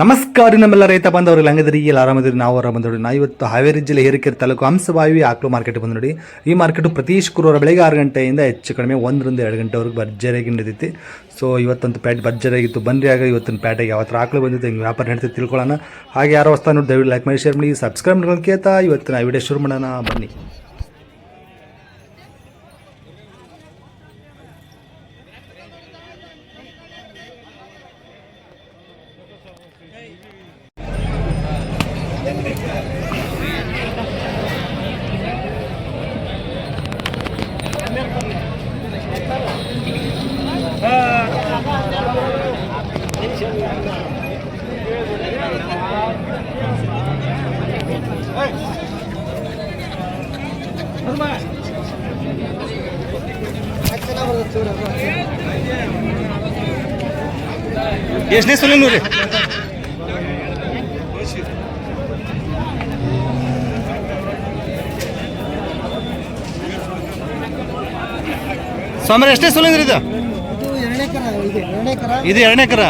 ನಮಸ್ಕಾರ ನಮ್ಮೆಲ್ಲ ರೈತ ಬಂದವರಿಗೆ ಲಂಗದ್ರಿ ಇಲ್ಲಿ ಆರಾಮದಿರಿ, ನಾವು ಆರಾಮ ನೋಡಿ ನಾ ಇವತ್ತು ಹಾವೇರಿ ಜಿಲ್ಲೆ ಹಿರಿಕೆರೆ ತಾಲೂಕು ಹಂಸವಾಯು ಆಕ್ಳು ಮಾರ್ಕೆಟ್ ಬಂದು ನೋಡಿ. ಈ ಮಾರ್ಕೆಟು ಪ್ರತಿ ಶುಕ್ರವಾರ ಬೆಳಗ್ಗೆ ಆರು ಗಂಟೆಯಿಂದ ಹೆಚ್ಚು ಕಡಿಮೆ ಒಂದರಿಂದ ಎರಡು ಗಂಟೆವರೆಗೆ ಭರ್ಜರಿಯಾಗಿ ನಡೆದೈತಿ ಸೊ ಇವತ್ತಂತೂ ಪ್ಯಾಟ್ ಭರ್ಜರಿಯಾಗಿತ್ತು. ಬನ್ರಿ ಆಗ ಇವತ್ತಿನ ಪ್ಯಾಟಿಗೆ ಯಾವ ಥರ ಆಕ್ಳು ಬಂದಿತ್ತು ಹಿಂಗೆ ವ್ಯಾಪಾರ ನಡೀತಿ ತಿಳ್ಕೊಳ್ಳೋಣ. ಹಾಗೆ ಯಾರೋ ಹೊಸ್ತಾ ನೋಡಿ ದಯವಿಟ್ಟು ಲೈಕ್ ಮಾಡಿ ಶೇರ್ ಮಾಡಿ ಸಬ್ಸ್ಕ್ರೈಬ್ ಮಾಡ್ಕೊಂಡು ಕೇಳ್ತಾ ಇವತ್ತಿನ ವಿಡಿಯೋ ಶುರು ಮಾಡೋಣ. ಬನ್ನಿ. ಎಷ್ಟನೇ ಸಲ ನೋಡಿ ಸ್ವಾಮಿ ಎಷ್ಟನೇ ಸಲ ಇದು? ಇದು ಎರಡನೇ ಕರ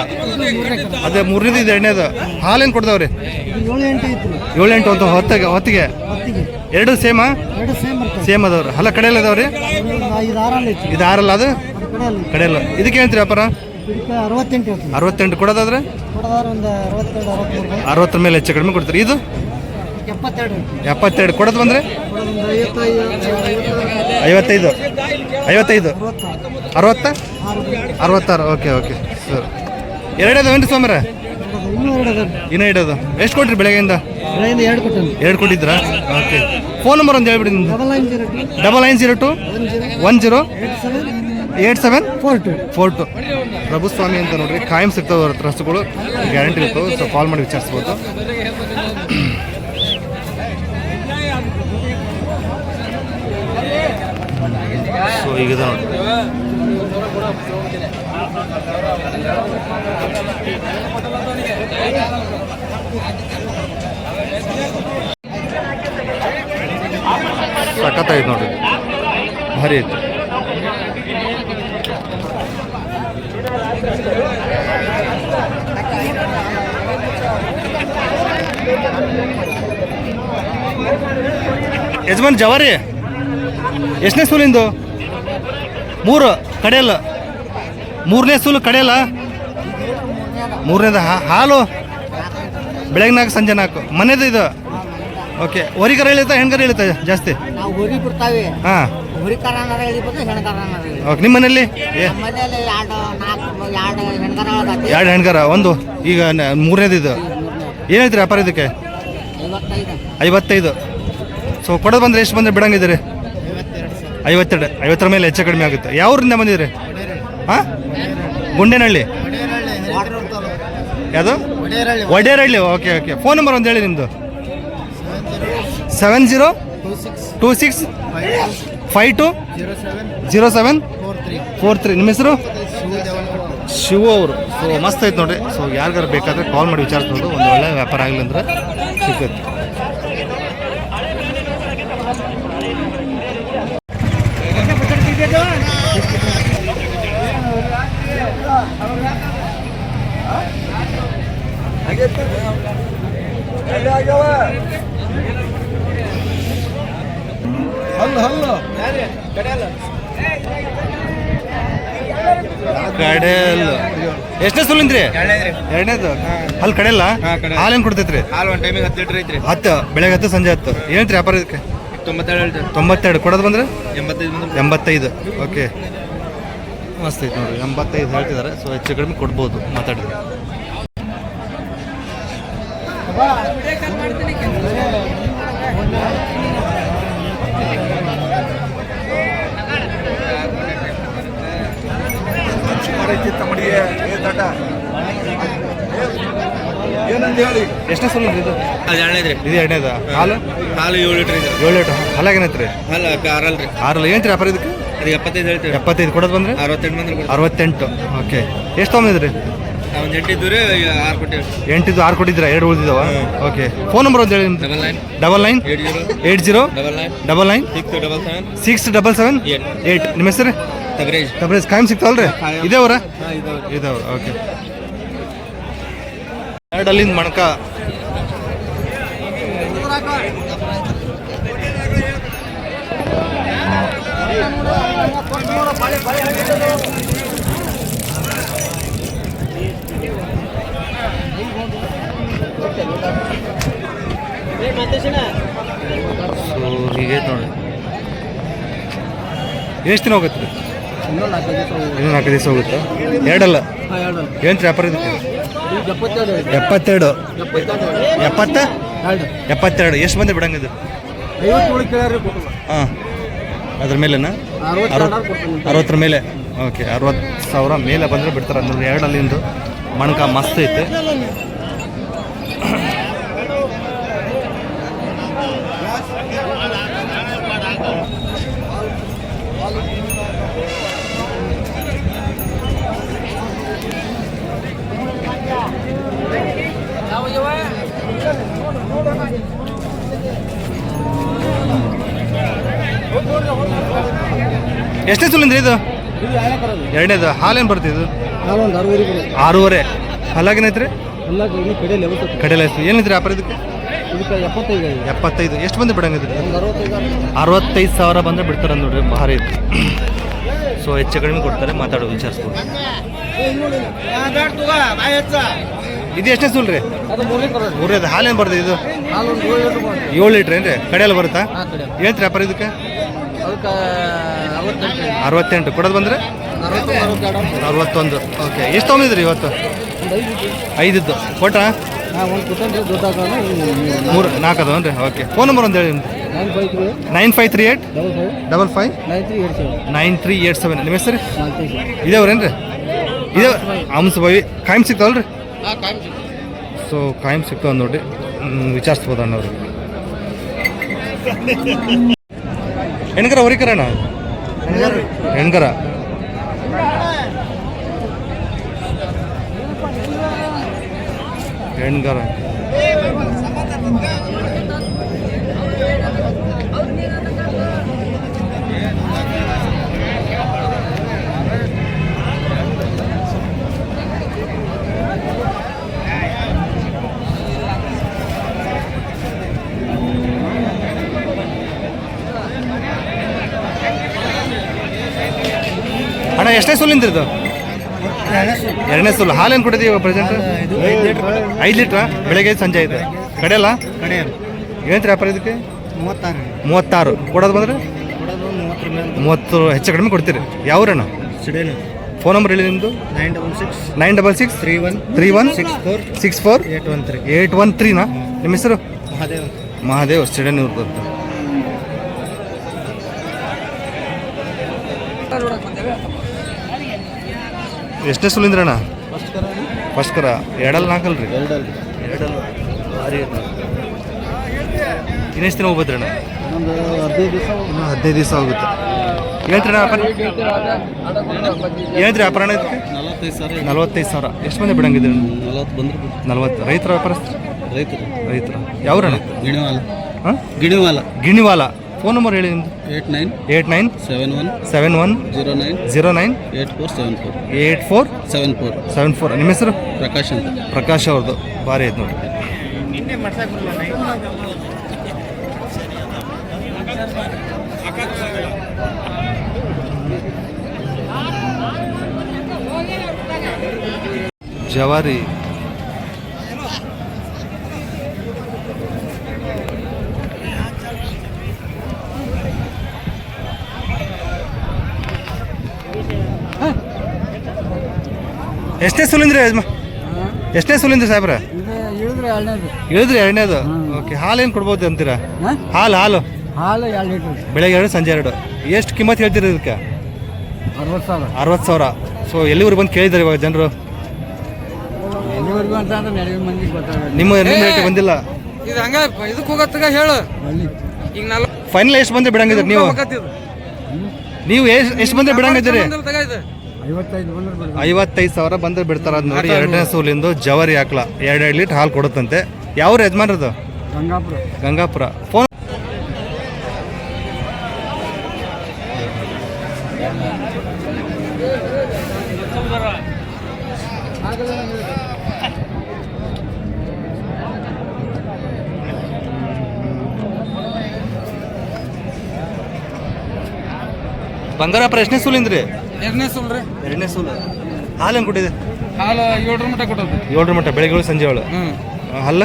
ಅದೇ ಮೂರನೇದು, ಇದು ಎರಡನೇದು. ಹಾಲೇನು ಕೊಡ್ದವ್ರಿ ಏಳೆಂಟು ಒಂದು ಹೊತ್ತಿಗೆ ಹೊತ್ತಿಗೆ? ಎರಡು ಸೇಮ? ಸೇಮ್ ಅದಾವ್ರಿ. ಹಲ ಕಡೆಯಲ್ಲ ಅದಾವ್ರಿ? ಇದು ಆರಲ್ಲ ಅದು? ಕಡೆಯಲ್ಲಿ. ಇದಕ್ಕೆ ಹೇಳ್ತೀರಿ ಇದಕ್ಕೆ ಅರವತ್ತೆಂಟು ಕೊಡೋದಾದ್ರೆ? ಅರವತ್ತರ ಮೇಲೆ ಹೆಚ್ಚು ಕಡಿಮೆ ಕೊಡ್ತೀರಿ. ಇದು? ಎಪ್ಪತ್ತೆರಡು ಕೊಡೋದು ಬಂದರೆ? ಐವತ್ತೈದು ಐವತ್ತೈದು. ಅರವತ್ತ? ಅರವತ್ತಾರು. Okay okay. ಸರ್. ಎರಡದು ಏನು ಸೋಮರ. ಇನ್ನೂ ಇಡೋದು ಎಷ್ಟು ಕೊಟ್ರಿ ಬೆಳಗ್ಗೆಯಿಂದ? ಎರಡು ಕೊಟ್ಟಿದ್ರಾ ಓಕೆ. ಫೋನ್ ನಂಬರ್ ಒಂದು ಹೇಳ್ಬಿಡಿ double nine zero two one zero eight seven? Four two. Four two. Prabhuswami ಅಂತ ನೋಡ್ರಿ ಕಾಯಂ ಸಿಗ್ತದೆ ಅವ್ರ ಹತ್ರ ಹಸುಗಳು ಗ್ಯಾರಂಟಿ ಇರ್ತವೆ ಸೊ ಕಾಲ್ ಮಾಡಿ ವಿಚಾರಿಸ್ಬೋದು. ಸೊ ಈಗ ನೋಡ್ರಿ ಸಖತ್ತಾಯ್ತು ನೋಡ್ರಿ. ಭಾರಿ ಐತೆ ಯಜಮಾನ್ ಜವಾರಿ? ಎಷ್ಟನೇ ಸೂಲಿಂದು ಮೂರು ಕಡೆಯಲ್ಲ. ಮೂರನೇ ಸೂಲು ಕಡೆಯಲ್ಲ? ಮೂರನೇದ ಹಾಲು? ಬೆಳಗ್ಗೆ ನಾಲ್ಕು ಸಂಜೆ ನಾಲ್ಕು. ಮನೆದು ಇದು? ಓಕೆ ಹೊರಿಕರ ಇಳಿತಾ ಹೆಣ್ಕರ ಇಳಿತಾ ಜಾಸ್ತಿ? ಹಾಂ. ಓಕೆ ನಿಮ್ಮ ಮನೆಯಲ್ಲಿ? ಎರಡು ಹೆಣ್ಗಾರ ಒಂದು. ಈಗ ಮೂರನೇದು ಇದು. ಏನು ಹೇಳ್ತೀರಿ ವ್ಯಾಪಾರ ಇದಕ್ಕೆ? ಐವತ್ತೈದು. ಸೊ ಕೊಡೋದು ಬಂದರೆ ಎಷ್ಟು ಬಂದರೆ ಬಿಡಂಗಿದ್ದೀರಿ? ಐವತ್ತೆರಡು. ಐವತ್ತರ ಮೇಲೆ ಹೆಚ್ಚು ಕಡಿಮೆ ಆಗುತ್ತೆ. ಯಾವ ಊರಿಂದ ಬಂದಿದ್ದೀರಿ? ಹಾಂ? ಗುಂಡೇನಹಳ್ಳಿ. ಯಾವುದು? Oderahalli okay okay phone number ಒಂದು ಹೇಳಿ ನಿಮ್ಮದು seven zero two six five two zero seven four three. ನಿಮ್ಮ ಹೆಸರು? ಶಿವ ಅವರು. ಸೊ ಮಸ್ತ್ ಐತೆ ನೋಡಿ ಸೊ ಯಾರಿಗಾರು ಬೇಕಾದ್ರೆ ಕಾಲ್ ಮಾಡಿ ವಿಚಾರಿಸ್ಬೋದು. ಒಂದು ಒಳ್ಳೆ ವ್ಯಾಪಾರ ಆಗಲಿ ಅಂದ್ರೆ ಸಿಗುತ್ತೆ. ಕಡೆಯಲ್ಲ. ಎಷ್ಟನೇ ಸುಲಿಂದ್ರಿ ಎರಡನೇದು? ಅಲ್ಲಿ ಕಡೆಯಲ್ಲ? ಹಾಲೇನು ಕೊಡ್ತೈತ್ರಿ ಹಾಲು ಒಂದು ಟೈಮಿಗೆ ಹತ್ತು ಲೀಟ್ರ್ ಐತ್ರಿ. ಹತ್ತು ಬೆಳಗ್ಗೆ ಹತ್ತು ಸಂಜೆ ಹತ್ತು. ಏನ್ರಿ ವ್ಯಾಪಾರ ಇದಕ್ಕೆ? ಹೇಳ್ತಾರೆ ತೊಂಬತ್ತೆರಡು. ಕೊಡೋದು ಬಂದ್ರೆ? ಎಂಬತ್ತೈದು ಎಂಬತ್ತೈದು. ಓಕೆ. ಮಸ್ತ್ ಐತೆ ನೋಡ್ರಿ. ಎಂಬತ್ತೈದು ಹೇಳ್ತಿದ್ದಾರೆ ಸೊ ಹೆಚ್ಚು ಕಡಿಮೆ ಕೊಡ್ಬೋದು ಮಾತಾಡಿದ್ರೆ ಎಷ್ಟು ಸಲ ಇದು? ಅದು ಎರಡನೇದು ರೀ ಇದು ಎರಡನೇದ? ಹಾಲು? ಹಾಲು ಏಳು ಲೀಟ್ರ್ ಇದೆ. ಏಳು ಲೀಟ್ರ್ ಹಾಲಾಗೇನೈತ್ರಿ ಹಾಲು ಆರಲ್ರಿ. ಆರಲ್ಲ. ಏನು ವ್ಯಾಪಾರ ಇದಕ್ಕೆ? ಅದು ಎಪ್ಪತ್ತೈದು ಹೇಳ್ತೀವಿ. ಎಪ್ಪತ್ತೈದು ಕೊಡೋದು ಬಂದ್ರೆ? ಅರವತ್ತೆಂಟು ಬಂದ್ರೆ. ಅರವತ್ತೆಂಟು. ಓಕೆ. ಎಷ್ಟು ತೊಗೊಂಡಿದ್ರಿ ಒಂದು ಎಂಟು ಇದ್ದು ರೀ ಆರು ಕೊಟ್ಟೇವಿ. ಎಂಟಿದ್ದು ಆರು ಕೊಟ್ಟಿದ್ದೀರಾ? ಎರಡು ಉಳಿದಿದ್ದಾವ? ಓಕೆ. ಫೋನ್ ನಂಬರ್ ಒಂದು ಹೇಳಿ double nine. Double nine? Eight zero. Double nine. Double nine? Six double seven. Six double seven? Eight. ನಿಮ್ಮ ಹೆಸರು? ತಬರೇಜ್ ತಬ್ರೇಜ್ ಕಾಯಂ ಸಿಗ್ತಾವಲ್ರಿ? ಹಾಂ ಇದಾವೆ ಇದಾವ್ರ? ಓಕೆ ಎರಡಲ್ಲಿಂದ ಮಣಕ. ಸೊ ಹೀಗೆ ನೋಡಿ ಎಷ್ಟು ದಿನ ಹೋಗುತ್ತೆ? ರೀ? ಇನ್ನೂ ನಾಲ್ಕು ದಿವಸ ಹೋಗುತ್ತೆ. ಎರಡಲ್ಲ? ಏನು ವ್ಯಾಪಾರ ಇದಕ್ಕೆ ಎಪ್ಪತ್ತೆರಡು ಎಪ್ಪತ್ತ? ಎಪ್ಪತ್ತೆರಡು. ಎಷ್ಟು ಬಂದೆ ಬಿಡಂಗಿದ್ದು? ಹಾಂ. ಅದ್ರ ಮೇಲೆನಾ? ಅರವತ್ತರ ಮೇಲೆ? ಓಕೆ ಅರವತ್ತು ಸಾವಿರ ಮೇಲೆ ಬಂದರೆ ಬಿಡ್ತಾರೆ. ಅಂದ್ರೆ ಎರಡಲ್ಲಿಂದು ಮಣಕ ಮಸ್ತ್ ಐತೆ. ಎಷ್ಟನೇ ಸುಲಿಂದ್ರಿ ಇದು? ಎರಡನೇದು. ಹಾಲೇನು ಬರ್ತಿದೆ ಇದು? ಆರೂವರೆ. ಹಲ್ಲಾಗೇನೈತ್ರಿ ಕಡೆ ಎಷ್ಟು ಏನಿದ್ರಿ ವ್ಯಾಪಾರ ಇದಕ್ಕೆ? ಎಪ್ಪತ್ತೈದು. ಎಷ್ಟು ಬಂದು ಬಿಡಂಗಿದ್ರಿ ಅರವತ್ತೈದು ಸಾವಿರ ಬಂದರೆ ಬಿಡ್ತಾರೆ ನೋಡ್ರಿ, ಭಾರಿ ಐತಿ ಸೊ ಹೆಚ್ಚು ಕಡಿಮೆ ಕೊಡ್ತಾರೆ ಮಾತಾಡೋ ವಿಚಾರಿಸ್ಬೋದು. ಇದು ಎಷ್ಟೇ ಸುಲ್ರಿ ರೀ ಮೂರನೇದು. ಹಾಲೇನು ಬರ್ತದೆ ಇದು? ಏಳು ಲೀಟ್ರ್ ಏನ್ರಿ? ಕಡೆಯಲ್ಲಿ ಬರುತ್ತಾ? ಏನು ವ್ಯಾಪಾರ ಇದಕ್ಕೆ? ಅರವತ್ತೆಂಟು ಕೊಡೋದು ಬಂದ್ರೆ? ಅರವತ್ತೊಂದು ಓಕೆ. ಎಷ್ಟು ತೊಗೊಂಡಿದ್ರಿ ಇವತ್ತು? ಐದಿದ್ದು. ಕೊಟ್ರಾ? ಮೂರು ನಾಲ್ಕು. ಅದಾವನ್ರಿ? ಓಕೆ. ಫೋನ್ ನಂಬರ್ ಒಂದು ಹೇಳಿ nine five three eight. Double five. Nine three eight seven. ನಿಮ್ಮ ಹೆಸರು? ಇದೇವ್ರೇನ್ರಿ ಇದೇ ಹಂಸಭಾವಿ ಕಾಯಂ ಸಿಗ್ತಾವಲ್ರಿ ಸೊ ಕಾಯಂ ಸಿಗ್ತಾವ ನೋಡ್ರಿ. ವಿಚಾರಿಸ್ಬೋದು ಅಣ್ಣವ್ರಿಗೆ ಹೆಣ್ಗರ ಹೊರಿಕರಣ ಹೆಣ್ಗರ. ಹೆಣ್ಗರ. ಅಣ್ಣ ಎಷ್ಟೇ ಸುಲಿಂದ ಇದು ಎರಡನೇ ಸುಲ್. ಹಾಲೇನು ಕೊಟ್ಟಿದ್ದೀವಿ ಪ್ರೆಸೆಂಟ್ ಐದು ಲೀಟ್ರ? ಬೆಳಗ್ಗೆ ಸಂಜೆ ಐತೆ ಕಡೆಯಲ್ಲ? ಏನು ವ್ಯಾಪಾರ ಇದಕ್ಕೆ? ಮೂವತ್ತಾರು. ಮೂವತ್ತಾರು ಕೊಡೋದು ಬಂದ್ರೆ? ಮೂವತ್ತು ಹೆಚ್ಚು ಕಡಿಮೆ ಕೊಡ್ತೀರಿ. ಯಾವ್ರಣ್ಣ? ಸಿಡೇನು ಫೋನ್ ನಂಬರ್ ಹೇಳಿ ನಿಮ್ಮದು nine double six. Nine double six? Three one three one? Six four. Six four? Eight one three. Eight one ತ್ರೀನಾ? ನಿಮ್ಮ ಹೆಸರು? ಮಹಾದೇವ್ ಮಹಾದೇವ್ ಸಿಡನೂರು ಅಂತ. ಎಷ್ಟನೇ ಸುಲಿಂದ್ರಣ್ಣ ಫಸ್ಟ್ ಕರ ಎರಡಲ್ಲ ನಾಲ್ಕಲ್ರಿ? ಎರಡಲ್ಲಿ. ಎರಡಲ್ಲ. ಭಾರಿ ಇನ್ನೆಷ್ಟು ದಿನ ಹೋಗ್ಬೋದ್ರಣ್ಣ ಒಂದು ಹದಿನೈದು ದಿವಸ ಹದಿನೈದು ದಿವಸ ಹೋಗುತ್ತೆ. ಹೇಳ್ತೀರಣ್ಣ ಹೇಳಿದ್ರಿ ವ್ಯಾಪಾರ ಅಣ್ಣ ಇದಕ್ಕೆ? ನಲವತ್ತೈದು ಸಾವಿರ ನಲ್ವತ್ತೈದು ಸಾವಿರ. ಎಷ್ಟು ಮಂದಿ ಬಿಡಂಗಿದ್ರಿ ನಲವತ್ತು ಬಂದ್ರೆ ನಲವತ್ತು. ರೈತರ ವ್ಯಾಪಾರ ರೈತರು. ರೈತರ. ಯಾವ್ರಣ್ಣ? ಗಿಣಿವಾಲ. ಹಾಂ? ಗಿಣಿವಾಲ. ಗಿಣಿವಾಲ. ಫೋನ್ ನಂಬರ್ ಹೇಳಿ ನಿಮ್ದು. Eight nine eight nine seven one seven one zero nine zero nine eight four seven four eight four seven four seven four. ನಿಮ್ಮ ಹೆಸರು? ಪ್ರಕಾಶ್ ಅಂತ. ಪ್ರಕಾಶ್ ಅವ್ರದ್ದು. ಭಾರಿ ಐತೆ ನೋಡಿ. ಜವಾರಿ ಎಷ್ಟನೇ ಸುಲಿಂದ್ರಿ ಯಜಮಾ ಎಷ್ಟೇ ಸುಲಿಂದ್ರಿ ಸಾಹೇಬ್ರ? ಇಳಿದ್ರೆ ಎರಡನೇದು. ಹೇಳಿದ್ರಿ ಎರಡನೇದು? ಓಕೆ ಹಾಲು ಏನು ಕೊಡ್ಬೋದು ಅಂತೀರಾ? ಹಾಲು ಹಾಲು? ಹಾಲು ಎರಡು ಲೀಟ್ರ್. ಬೆಳಗ್ಗೆ ಎರಡು ಸಂಜೆ ಎರಡು. ಎಷ್ಟು ಕಿಮ್ಮತ್ತು ಹೇಳ್ತೀರಿ ಇದಕ್ಕೆ? ಅರವತ್ತು ಸಾವಿರ. ಅರವತ್ತು ಸಾವಿರ. ಸೊ ಎಲ್ಲಿವರೆಗೆ ಬಂದು ಕೇಳಿದ್ದಾರೆ ಇವಾಗ ಜನರು? ಎಲ್ಲಿವರೆಗೂ ಅಂತ ಅಂದ್ರೆ ನೆರವಿನ ಮಂದಿಗೆ ಗೊತ್ತಾಗಲ್ಲ. ನಿಮ್ಮ ನಿಮ್ಮ ರೇಟ್ ಬಂದಿಲ್ಲ? ಇದು ಹಂಗ ಇದಕ್ಕೆ ಹೋಗತ್ತಾಗ ಹೇಳು. ಈಗ ನಲ್ವ ಫೈನಲ್ ಎಷ್ಟು ಬಂದ್ರೆ ಬಿಡಂಗಿದ್ರಿ ನೀವು? ನೀವು ಎಷ್ಟು ಎಷ್ಟು ಬಂದ್ರೆ ಬಿಡಂಗಿದ್ದೀರಿ? ಐವತ್ತೈದು ಸಾವಿರ ಬಂದ್ರೆ ಬಿಡ್ತಾರೆ ನೋಡಿ ಎರಡನೇ ಸೂಲಿಂದು ಜವರಿ ಹಾಕ್ಲ ಎರಡು ಎರಡು ಲೀಟ್ರ್ ಹಾಲು ಕೊಡುತ್ತಂತೆ. ಯಾವ ಯಜಮಾನ್ರದು ಗಂಗಾಪುರ. ಗಂಗಾಪುರ. ಫೋನ್ ಬಂಗಾರ ಪ್ರಶ್ನೆ ಸುಲಿಂದ್ರಿ? ಎರಡನೇ ಸುಲ್ರಿ ಎರಡನೇ ಸೂಲು. ಹಾಲು ಹೆಂಗೆ ಕೊಟ್ಟಿದೆ? ಹಾಲು ಏಳರ ಮಟ್ಟ ಕೊಟ್ಟದ್ದು. ಏಳರ ಮಟ್ಟ ಬೆಳಗ್ಗೆ ಸಂಜೆ ಏಳು. ಹಲ್ಲ ಹಲ್ಲ?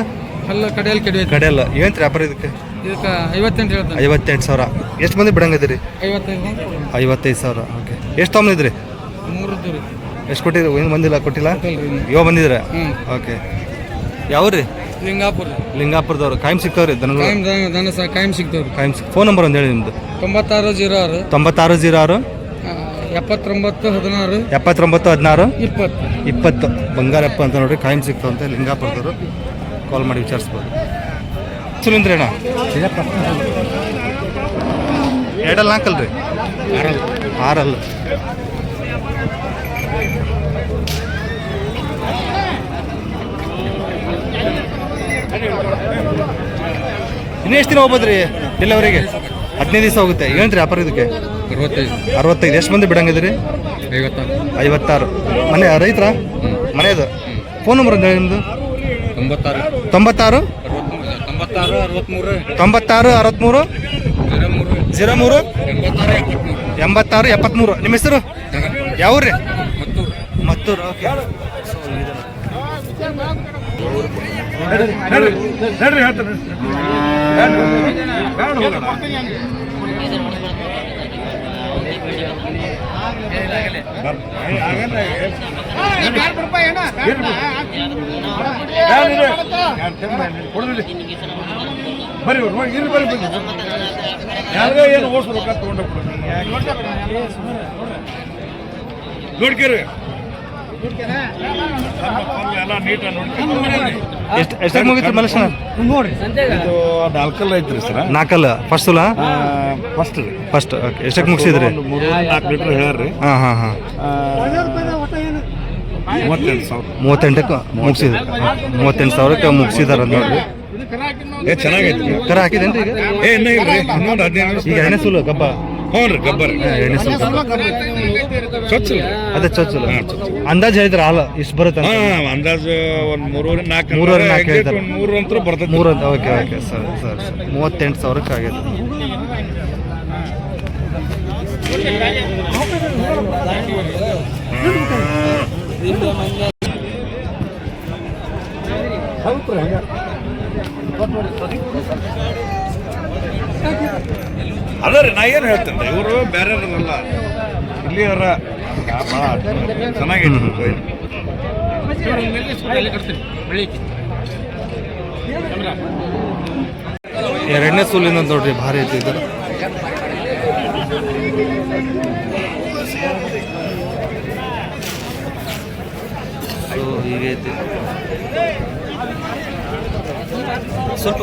ಹಲ್ಲು ಕಡೆಯಲ್ಲಿ ಕೆಡಿ ಕಡೆ ಅಲ್ಲ ಏನು ವ್ಯಾಪಾರ ಇದಕ್ಕೆ? ಇದಕ್ಕೆ ಐವತ್ತೆಂಟು ಹೇಳ್ತಾನೆ ಐವತ್ತೆಂಟು ಸಾವಿರ. ಎಷ್ಟು ಮಂದಿ ಬಿಡಂಗದಿರಿ ಐವತ್ತೈದು ಐವತ್ತೈದು ಸಾವಿರ ಓಕೆ. ಎಷ್ಟು ತೊಗೊಂಡಿದ್ರಿ ಮೂರು ರೀ. ಎಷ್ಟು ಕೊಟ್ಟಿದ್ರು? ಏನು ಬಂದಿಲ್ಲ ಕೊಟ್ಟಿಲ್ಲ. ಇವಾಗ ಬಂದಿದ್ರೆ ಓಕೆ. ಯಾವ್ರಿ ಲಿಂಗಾಪುರ. ಲಿಂಗಾಪುರದವ್ರು. ಕಾಯಂ ಸಿಗ್ತಾವ್ರಿ ದನಗಳು ಕಾಯಂ ದನ ಕಾಯಂ ಸಿಗ್ತಾವ್ರಿ ಕಾಯಂ ಫೋನ್ ನಂಬರ್ ಒಂದು ಹೇಳಿ ನಿಮ್ಮದು ತೊಂಬತ್ತಾರು ಜೀರೋ ಆರು. ತೊಂಬತ್ತಾರು ಜೀರೋ ಆರು. ಎಪ್ಪತ್ತೊಂಬತ್ತು ಹದಿನಾರು. ಎಪ್ಪತ್ತೊಂಬತ್ತು ಹದಿನಾರು? ಇಪ್ಪತ್ತು. ಇಪ್ಪತ್ತು. ಬಂಗಾರಪ್ಪ ಅಂತ ನೋಡ್ರಿ ಕಾಯಂ ಸಿಗ್ತಾವಂತೆ ಲಿಂಗಾಪುರದವರು ಕಾಲ್ ಮಾಡಿ ವಿಚಾರಿಸ್ಬೋದು. ಸುರೇಂದ್ರಣ್ಣ ಎರಡಲ್ಲ ನಾಲ್ಕಲ್ರಿ? ಆರಲ್ಲ. ಇನ್ನೆಷ್ಟು ದಿನ ಹೋಗ್ಬೋದ್ರಿ ಡೆಲಿವರಿಗೆ ಹದಿನೈದು ದಿವಸ ಹೋಗುತ್ತೆ. ಏನ್ರಿ ವ್ಯಾಪಾರ ಇದಕ್ಕೆ? ಅರವತ್ತೈದು. ಅರವತ್ತೈದು. ಎಷ್ಟು ಮಂದಿ ಬಿಡಂಗಿದ್ರಿ ಐವತ್ತಾರು. ಐವತ್ತಾರು. ಮನೆ ರೈತರ? ಮನೆಯದು ಫೋನ್ ನಂಬರ್ ಒಂದು ಹೇಳಿ ನಿಮ್ಮದು ತೊಂಬತ್ತಾರು. ತೊಂಬತ್ತಾರು? ತೊಂಬತ್ತಾರು ಅರವತ್ತ್ಮೂರು ತೊಂಬತ್ತಾರು ಅರವತ್ತ್ಮೂರು ಜೀರೋ ಮೂರು ಎಂಬತ್ತಾರು ಎಪ್ಪತ್ತ್ಮೂರು ನಿಮ್ಮ ಹೆಸರು? ಯಾವ್ರಿ ಮತ್ತು ಮತ್ತೂರು. ಓಕೆ. ಬರ್ರಿ ನೋಡಿ ಇಲ್ಲಿ ಬರ್ರಿ ಬರ್ರಿ ಯಾರಿಗೋ ಏನು ಓಡಿಸ್ಬೇಕು ತಗೊಂಡು ನೋಡ್ಕೇರಿ ಎಷ್ಟು ಎಷ್ಟಾಗಿ ಮುಗಿತು ನೋಡ್ರಿ. ಇದು ನಾಲ್ಕಲ್ಲ ಐತ್ರಿ ಸರ್. ನಾಲ್ಕಲ್ಲ? ಫಸ್ಟ್ ಸುಲ ಫಸ್ಟ್ ರೀ. ಫಸ್ಟ್ ಓಕೆ ಎಷ್ಟಕ್ಕೆ ಮುಗಿಸಿದ್ರಿ? ನಾಲ್ಕು ಲೀಟ್ರ್ ಹೇಳ್ರಿ. ಹಾಂ ಹಾಂ ಹಾಂ. ಮೂವತ್ತೆಂಟು ಸಾವಿರ. ಮೂವತ್ತೆಂಟಕ್ಕೆ ಮುಗಿಸಿದ್ರು. ಮೂವತ್ತೆಂಟು ಸಾವಿರಕ್ಕೆ ಮುಗಿಸಿದಾರ ನೋಡ್ರಿ. ಏ ಚೆನ್ನಾಗೈತಿ ಕರ ಹಾಕಿದೇನ್ರಿ ಈಗ? ಏ ಇನ್ನೂ ಇಲ್ರಿ. ಹನ್ನೊಂದು ಹದಿನೈದು ಈಗ ಏನೇ ಸುಲು ಗಬ್ಬ. ಹ್ಞೂ ರೀ ಗಬ್ಬರ್ ಎಣ್ಣೆ ಸ್ವಲ್ಪ. ಚೊಚ್ಚಲ ಅದೇ. ಚೊಚ್ಚಲು ಅಂದಾಜು ಹೇಳಿದ್ರೆ ಹಾಲು? ಇಷ್ಟು ಬರುತ್ತೆ ಹಾ ಅಂದಾಜು ಒಂದು ಮೂರುವರೆ ನಾಲ್ಕು ಮೂರುವರೆ ನಾಲ್ಕು ಹೇಳ್ತಾರೆ. ಮೂರು ಅಂತೂ ಬರ್ತದೆ ಮೂರು ಅಂತ okay okay sir sir sir. ಮೂವತ್ತೆಂಟು ಸಾವಿರಕ್ಕೆ ಆಗೈತೆ ಅದ ರೀ ನಾ ಏನು ಹೇಳ್ತೇನೆ ಇವರು ಬೇರೆ ಅಲ್ಲ ಇಲ್ಲಿ ಅವರ ಚೆನ್ನಾಗೈತಿ ಕೊಯ್ಲು. ಎರಡನೇ ಸೂಲಿನ ನೋಡ್ರಿ ಭಾರಿ ಐತಿ ಇದು. ಹೀಗೈತಿ. ಸ್ವಲ್ಪ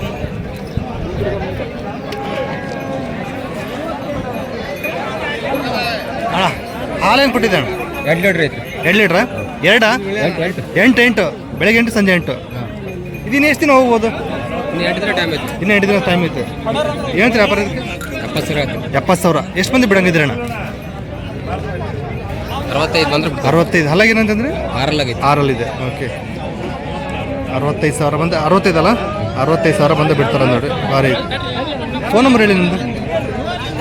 ಹಾಲೇನು ಕೊಟ್ಟಿದ್ದೆ? ಅಣ್ಣ ಎರಡು ಲೀಟ್ರ್ ಐತೆ ಎರಡು ಲೀಟ್ರಾ? ಎರಡಾ? ಎಂಟು ಎಂಟು. ಬೆಳಗ್ಗೆ ಎಂಟು ಸಂಜೆ ಎಂಟು. ಇದನ್ನ ಎಷ್ಟು ದಿನ ಹೋಗ್ಬೋದು? ಇನ್ನು ಎಂಟು ದಿನ ಟೈಮ್ ಐತಿ ಇನ್ನು ಎಂಟು ದಿನ ಟೈಮ್ ಐತೆ. ಏನಂತೀರಿ ವ್ಯಾಪಾರ? ಎಪ್ಪತ್ತು ಸಾವಿರ ಆಯ್ತು ಎಪ್ಪತ್ತು ಸಾವಿರ. ಎಷ್ಟು ಮಂದಿ ಬಿಡಂಗಿದ್ರಣ್ಣ ಅರವತ್ತೈದು ಬಂದ್ರೆ ಅರವತ್ತೈದು. ಹಲ್ಲಾಗ ಏನಂತಂದ್ರೆ ಆರಲ್ಲಿ ಆರಲ್ಲಿ ಇದೆ ಓಕೆ. ಅರವತ್ತೈದು ಸಾವಿರ ಬಂದು ಅರವತ್ತೈದಲ್ಲ ಅರವತ್ತೈದು ಸಾವಿರ ಬಂದು ಬಿಡ್ತಾರೆ ನೋಡಿ ಭಾರಿ ಫೋನ್ ನಂಬರ್ ಹೇಳಿ ನಿಮ್ಮದು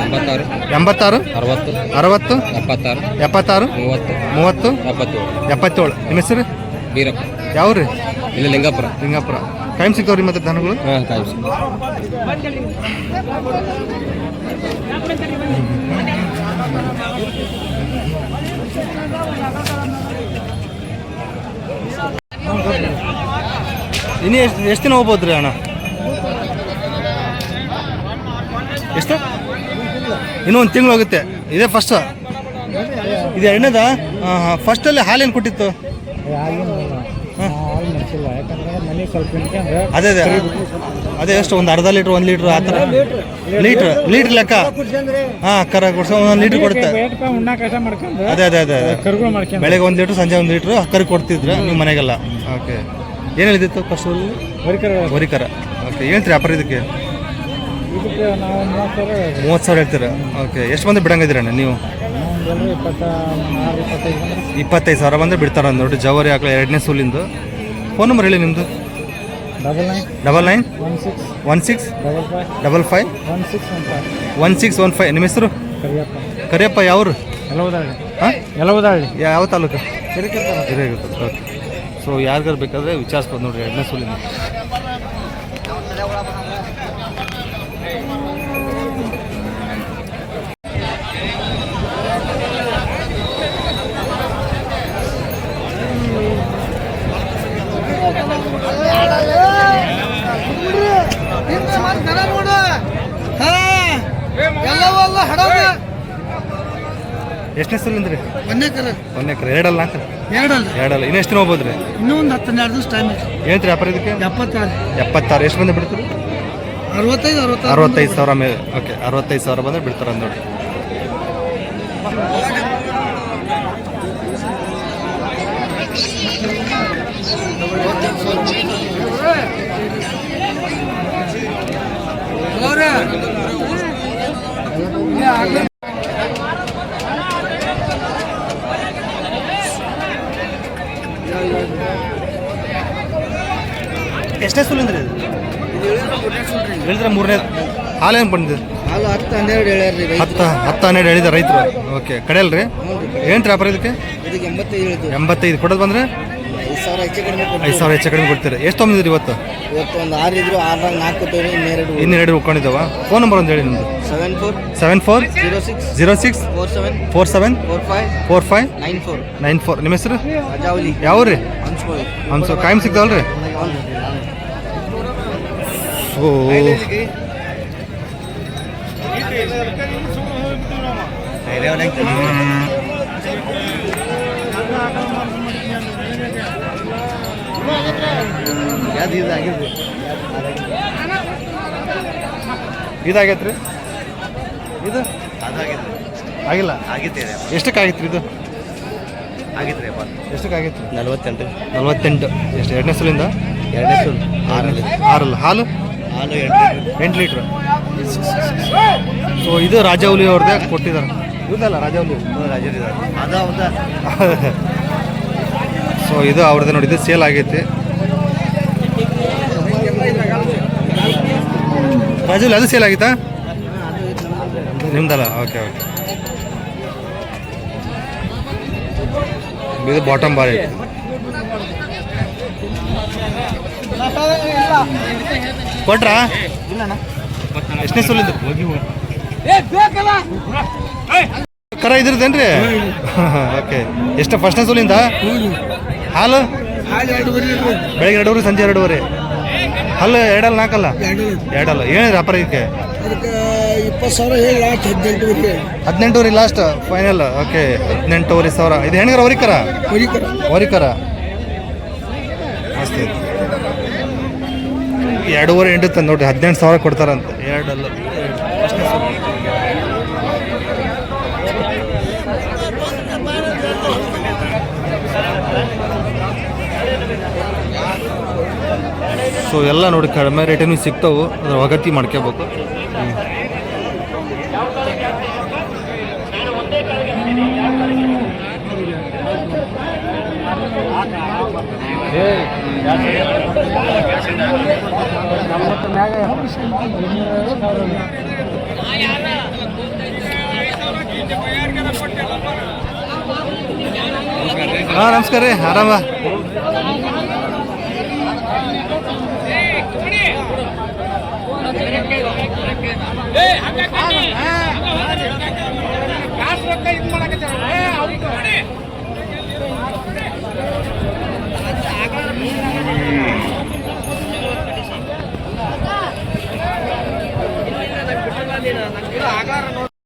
ಎಂಬತ್ತಾರು. ಎಂಬತ್ತಾರು. ಅರವತ್ತು. ಅರವತ್ತು. ಎಪ್ಪತ್ತಾರು. ಎಪ್ಪತ್ತಾರು. ಮೂವತ್ತು. ಮೂವತ್ತು. ಎಪ್ಪತ್ತೇಳು. ಎಪ್ಪತ್ತೇಳು. ನಿಮ್ಮ ಹೆಸರು? ಬೀರಪ್ಪ ಯಾವ ರೀ ಇಲ್ಲಿ ಲಿಂಗಾಪುರ. ಲಿಂಗಾಪುರ. ಟೈಮ್ ಸಿಗ್ತಾವ್ರಿ ಮತ್ತೆ ದನಗಳು? ಹಾಂ ಟೈಮ್ ಇನ್ನು ಎಷ್ಟು ಎಷ್ಟು ದಿನ ಹೋಗ್ಬೋದ್ರಿ ಅಣ್ಣ? ಎಷ್ಟು? ಇನ್ನೂ ಒಂದು ತಿಂಗಳು ಹೋಗುತ್ತೆ. ಇದೇ ಫಸ್ಟ್ ಇದು ಎರಡನೇದ? ಫಸ್ಟಲ್ಲಿ ಹಾಲೇನು ಕೊಟ್ಟಿತ್ತು ಅದೇ ಅದೇ. ಅದೇ ಎಷ್ಟು ಒಂದು ಅರ್ಧ ಲೀಟ್ರ್ ಒಂದು ಲೀಟ್ರ್ ಆ ಥರ. ಲೀಟ್ರ್. ಲೀಟ್ರ್ ಲೆಕ್ಕ. ಹಾಂ ಕರ ಕೊಡ್ಸ ಒಂದು ಲೀಟ್ರ್ ಕೊಡುತ್ತೆ. ಅದೇ ಅದೇ ಅದೇ ಬೆಳಗ್ಗೆ ಒಂದು ಲೀಟ್ರ್ ಸಂಜೆ ಒಂದು ಲೀಟ್ರ್ ಕರಿ ಕೊಡ್ತಿದ್ರೆ ನಿಮ್ಮ ಮನೆಗೆಲ್ಲ. ಓಕೆ ಏನು ಹೇಳಿದಿತ್ತು ಫಸ್ಟಲ್ಲಿ ವರಿಕರ ಓಕೆ ಏನು ಅಪರ ಇದಕ್ಕೆ? ಮೂವತ್ತು ಸಾವಿರ ಹೇಳ್ತೀರಾ? ಓಕೆ ಎಷ್ಟು ಮಂದಿ ಬಿಡಂಗಿದ್ದೀರ ಅಣ್ಣ ನೀವು? ಇಪ್ಪತ್ತೈದು ಸಾವಿರ ಬಂದರೆ ಬಿಡ್ತಾರ ನೋಡಿ ಜವರಿ ಹಾಕಲ ಎರಡನೇ ಸೂಲಿಂದು. ಫೋನ್ ನಂಬರ್ ಹೇಳಿ ನಿಮ್ಮದು double nine double nine one six one six double five double five one six one five one six one five ನಿಮ್ಮ ಹೆಸರು? ಕರಿಯಪ್ಪ. ಕರಿಯಪ್ಪ ಯಾವ್ರು? ಎಲ್ಲವುದಾಳಿ ಹಾಂ? ಎಲ್ಲವುದಾಳಿ ಯಾವ ತಾಲೂಕು? ಓಕೆ ಸೊ ಯಾರಿಗಾರು ಬೇಕಾದ್ರೆ ವಿಚಾರಿಸ್ಬೋದು ನೋಡ್ರಿ ಎರಡನೇ ಸೂಲಿಂದ ಎಷ್ಟನೇ ಸಲ ಅಂದ್ರೆ ಒಂದೇ ಕರ ಒಂದ್ ಎರಡಲ್ಲ ನಾಲ್ಕು ಎರಡಲ್ಲ ಎರಡಲ್ಲ ಇನ್ನು ಎಷ್ಟು ಹೋಗ್ಬೋದು ರೀ ಇನ್ನೂ ಒಂದು ಹತ್ತು ಹನ್ನೆರಡು ದಿವಸ ಟೈಮ್ ಏನು ರೀ ವ್ಯಾಪಾರ ಇದಕ್ಕೆ ಎಪ್ಪತ್ತಾರು ಎಪ್ಪತ್ತಾರು ಎಷ್ಟು ಬಂದ ಬಿಡ್ತೀರಿ ಅರವತ್ತೈದು ಅರವತ್ತು ಅರವತ್ತೈದು ಸಾವಿರ ಮೇಲೆ ಓಕೆ ಅರವತ್ತೈದು ಸಾವಿರ ಬಂದ್ರೆ ಬಿಡ್ತಾರೆ ನೋಡಿ ಎಷ್ಟೇ ಸುಲಿಂದ್ರಿ ಹೇಳಿದ್ರೆ ಮೂರನೇ ಹಾಲೇನು ಬಂದಿದೆ? ಹಾಲು ಹತ್ತು ಹನ್ನೆರಡು ಹೇಳ್ಯಾರ ಹತ್ತು ಹತ್ತು ಹನ್ನೆರಡು ಹೇಳಿದ ರೈತರು. ಓಕೆ ಕಡೆಯಲ್ರಿ ಏನು ರೀ ವ್ಯಾಪಾರ ಇದಕ್ಕೆ? ಇದಕ್ಕೆ ಎಂಬತ್ತೈದು ಹೇಳಿದ್ವಿ ಎಂಬತ್ತೈದು. ಕೊಡೋದು ಬಂದರೆ? ಐದು ಸಾವಿರ ಹೆಚ್ಚು ಕಡಿಮೆ ಐದು ಸಾವಿರ ಹೆಚ್ಚು ಕಡಿಮೆ ಕೊಡ್ತೀರಿ. ಎಷ್ಟು ತೊಗೊಂಡಿದ್ರಿ ಇವತ್ತು? ಇವತ್ತು ಒಂದು ಆರು ಇದ್ರು ಆರ್ನಾಗ ನಾಲ್ಕು ಇನ್ನೆರಡು ಇನ್ನೆರಡು ಉಳ್ಕೊಂಡಿದ್ದಾವ. ಫೋನ್ ನಂಬರ್ ಒಂದು ಹೇಳಿ ನಿಮ್ಮದು seven four seven four zero six zero six four seven four seven four five four five nine four nine four ನಿಮ್ಮ ಹೆಸರು? ಅಜಾವಲಿ ಯಾವ ರೀ ಹಂಚ್ಕೊಳ್ಳಿ ಒಂದು ಕಾಯಂ ಸಿಗ್ತಾವಲ್ರಿ ಓ. ಇದಾಗೈತ್ರಿ? ಇದು? ಆಗಿಲ್ಲ? ಎಷ್ಟಕ್ಕೆ ಆಗಿತ್ತು ಇದು. ಎಷ್ಟಕ್ಕೆ ಆಗಿತ್ತು ನಲ್ವತ್ತೆಂಟು. ನಲ್ವತ್ತೆಂಟು. ಎಷ್ಟು ಎರಡನೇ ಸಲಿಂದ? ಎರಡನೇ ಸಲ. ಆರಲ್ಲಿ. ಆರಲ್ಲ. ಹಾಲು? ಹಾಲು ಎಂಟು ಲೀಟ್ರ್. ಸೊ ಇದು ರಾಜೌಲಿ ಅವ್ರದ್ದೇ ಕೊಟ್ಟಿದ್ದಾರೆ. ಇದಲ್ಲ ರಾಜೌಲಿ. ಅದ ಹೌದಾ ಸೊ ಇದು ಅವ್ರದ್ದು ನೋಡಿ ಇದು ಸೇಲ್ ಆಗೈತಿ. ರಾಜೌಲಿ ಅದು ಸೇಲ್ ಆಗಿತ್ತಾ? ನಿಮ್ದಲ್ಲ? ಓಕೆ ಓಕೆ ಇದು ಬಾಟಮ್ ಬಾರ್ ಐತಿ. ಕೊಟ್ರಾ? ಎಷ್ಟನೇ ಸೋಲಿದ್ದು ಕರ ಇದ್ರದ್ದೇನ್ರಿ ಓಕೆ. ಎಷ್ಟು ಫಸ್ಟ್ನೇ ಸೋಲಿಂದ? ಹಾಲು? ಬೆಳಗ್ಗೆ ಎರಡೂವರೆ ಸಂಜೆ ಎರಡೂವರೆ. ಹಲ್ಲು ಎರಡಲ್ಲ ನಾಲ್ಕಲ್ಲ? ಎರಡಲ್ಲ. ಏನಿದೆ ವ್ಯಾಪಾರ ಇದಕ್ಕೆ ಅದಕ್ಕೆ ಇಪ್ಪತ್ತು ಸಾವಿರ ಹೇಳಿ ಲಾಸ್ಟ್ ಹದಿನೆಂಟುವರೆ ಹದಿನೆಂಟುವರೆ ಲಾಸ್ಟ್ ಫೈನಲ್ ಓಕೆ. ಹದಿನೆಂಟುವರೆ ಸಾವಿರ. ಇದು ಹೆಣ್ಗರ ಹೊರಿಕರ? ಹೊರಿಕರ. ಹೊರಿಕರ. ಮಸ್ತ್. ಎರಡೂವರೆ ಎಂಟು ತಂದು ನೋಡಿ ಹದಿನೆಂಟು ಸಾವಿರ ಕೊಡ್ತಾರಂತೆ. ಎರಡಲ್ಲ ಸೊ ಎಲ್ಲ ನೋಡಿ ಕಡಿಮೆ ರೇಟಿನೂ ಸಿಗ್ತಾವೆ, ಅದ್ರ ಒಗತಿ ಮಾಡ್ಕೋಬೇಕು ಹಾಂ ನಮಸ್ಕಾರ ರೀ ಆರಾಮ ಆಕಾರ